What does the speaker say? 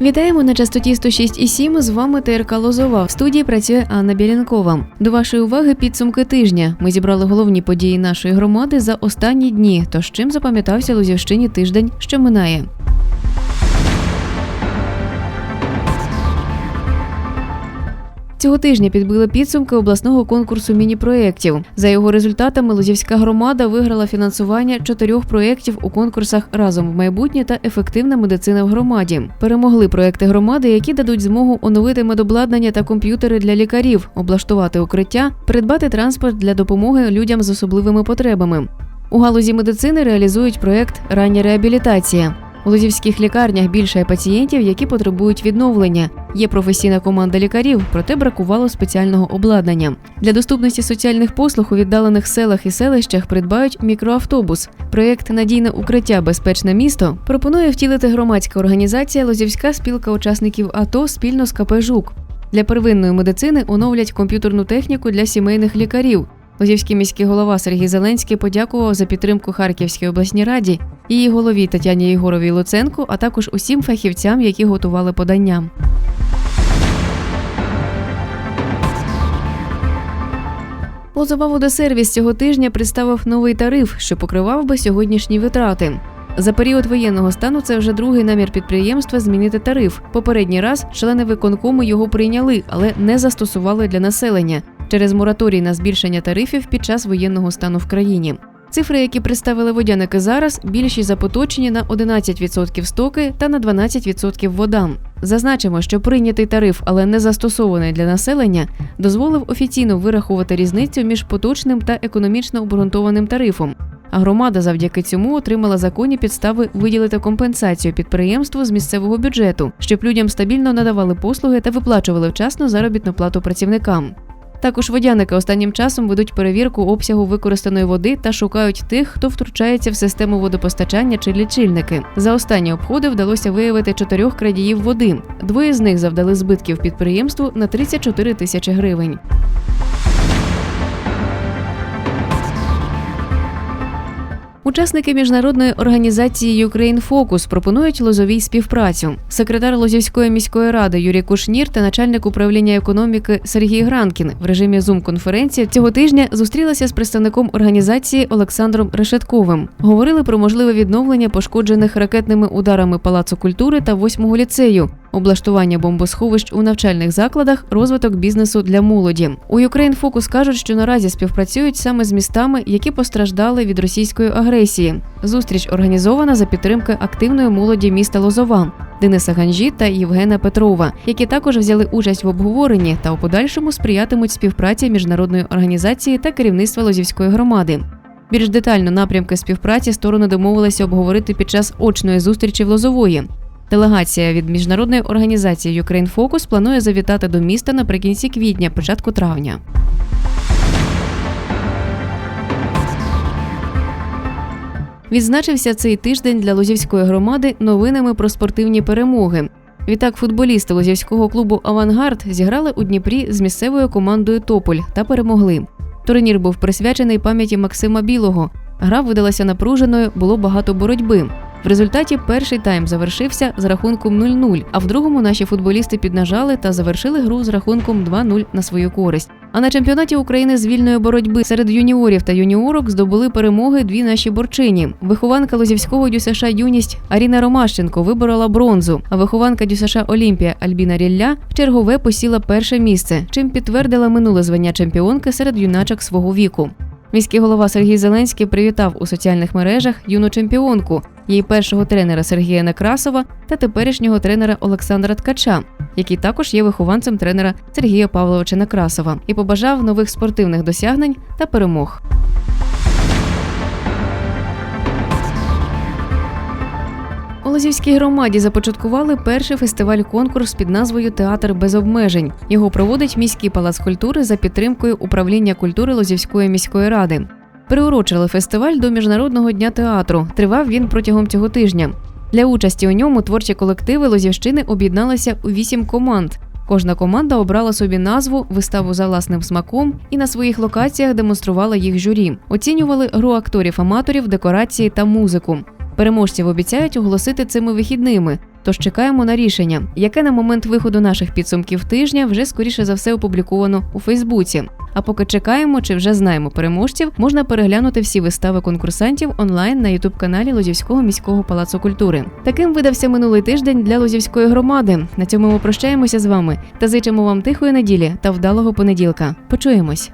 Вітаємо на частоті 106,7. З вами ТРК Лозова. В студії працює Анна Білянкова. До вашої уваги підсумки тижня. Ми зібрали головні події нашої громади за останні дні. Тож чим запам'ятався Лозівщині тиждень, що минає. Цього тижня підбили підсумки обласного конкурсу міні-проєктів. За його результатами Лозівська громада виграла фінансування чотирьох проєктів у конкурсах Разом в майбутнє та ефективна медицина в громаді. Перемогли проєкти громади, які дадуть змогу оновити медобладнання та комп'ютери для лікарів, облаштувати укриття, придбати транспорт для допомоги людям з особливими потребами. У галузі медицини реалізують проєкт Рання реабілітація. У лозівських лікарнях більше пацієнтів, які потребують відновлення. Є професійна команда лікарів, проте бракувало спеціального обладнання. Для доступності соціальних послуг у віддалених селах і селищах придбають мікроавтобус. Проєкт Надійне укриття Безпечне місто пропонує втілити громадська організація Лозівська спілка учасників АТО спільно з КП «Жук». Для первинної медицини оновлять комп'ютерну техніку для сімейних лікарів. Лозівський міський голова Сергій Зеленський подякував за підтримку Харківській обласній раді, її голові Тетяні Єгоровій Луценку, а також усім фахівцям, які готували подання. Лозова водосервіс цього тижня представив новий тариф, що покривав би сьогоднішні витрати. За період воєнного стану це вже другий намір підприємства змінити тариф. Попередній раз члени виконкому його прийняли, але не застосували для населення через мораторій на збільшення тарифів під час воєнного стану в країні. Цифри, які представили водяники зараз, більші за поточні на 11% стоки та на 12% вода. Зазначимо, що прийнятий тариф, але не застосований для населення, дозволив офіційно вирахувати різницю між поточним та економічно обґрунтованим тарифом. А громада завдяки цьому отримала законні підстави виділити компенсацію підприємству з місцевого бюджету, щоб людям стабільно надавали послуги та виплачували вчасно заробітну плату працівникам. Також водяники останнім часом ведуть перевірку обсягу використаної води та шукають тих, хто втручається в систему водопостачання чи лічильники. За останні обходи вдалося виявити чотирьох крадіїв води. Двоє з них завдали збитків підприємству на 34 тисячі гривень. Учасники міжнародної організації Ukraine Focus пропонують Лозовій співпрацю. Секретар Лозівської міської ради Юрій Кушнір та начальник управління економіки Сергій Гранкін в режимі Zoom-конференції цього тижня зустрілися з представником організації Олександром Решетковим. Говорили про можливе відновлення пошкоджених ракетними ударами Палацу культури та восьмого ліцею, облаштування бомбосховищ у навчальних закладах, розвиток бізнесу для молоді. У Ukraine Focus кажуть, що наразі співпрацюють саме з містами, які постраждали від російської агресії. Зустріч організована за підтримки активної молоді міста Лозова. Дениса Ганжі та Євгена Петрова, які також взяли участь в обговоренні та у подальшому сприятимуть співпраці міжнародної організації та керівництва Лозівської громади. Більш детально напрямки співпраці сторони домовилися обговорити під час очної зустрічі в Лозової. Делегація від міжнародної організації Ukraine Focus планує завітати до міста наприкінці квітня, початку травня. Відзначився цей тиждень для Лозівської громади новинами про спортивні перемоги. Відтак, футболісти Лозівського клубу Авангард зіграли у Дніпрі з місцевою командою Тополь та перемогли. Турнір був присвячений пам'яті Максима Білого. Гра видалася напруженою, було багато боротьби. В результаті перший тайм завершився з рахунком 0-0, а в другому наші футболісти піднажали та завершили гру з рахунком 2-0 на свою користь. А на чемпіонаті України з вільної боротьби серед юніорів та юніорок здобули перемоги дві наші борчині. Вихованка Лозівського ДЮСШ Юність Аріна Ромащенко виборола бронзу, а вихованка ДЮСШ Олімпія Альбіна Рілля в чергове посіла перше місце, чим підтвердила минуле звання чемпіонки серед юначок свого віку. Міський голова Сергій Зеленський привітав у соціальних мережах юну чемпіонку, її першого тренера Сергія Некрасова та теперішнього тренера Олександра Ткача, який також є вихованцем тренера Сергія Павловича Некрасова, і побажав нових спортивних досягнень та перемог. Лозівській громаді започаткували перший фестиваль-конкурс під назвою Театр без обмежень. Його проводить міський палац культури за підтримкою управління культури Лозівської міської ради. Приурочили фестиваль до міжнародного дня театру. Тривав він протягом цього тижня. Для участі у ньому творчі колективи Лозівщини об'єдналися у вісім команд. Кожна команда обрала собі назву, виставу за власним смаком і на своїх локаціях демонструвала їх журі. Оцінювали гру акторів-аматорів, декорації та музику. Переможців обіцяють оголосити цими вихідними. Тож чекаємо на рішення, яке на момент виходу наших підсумків тижня вже скоріше за все опубліковано у Фейсбуці. А поки чекаємо чи вже знаємо переможців, можна переглянути всі вистави конкурсантів онлайн на ютуб каналі Лозівського міського палацу культури. Таким видався минулий тиждень для Лозівської громади. На цьому ми прощаємося з вами та зичимо вам тихої неділі та вдалого понеділка. Почуємось.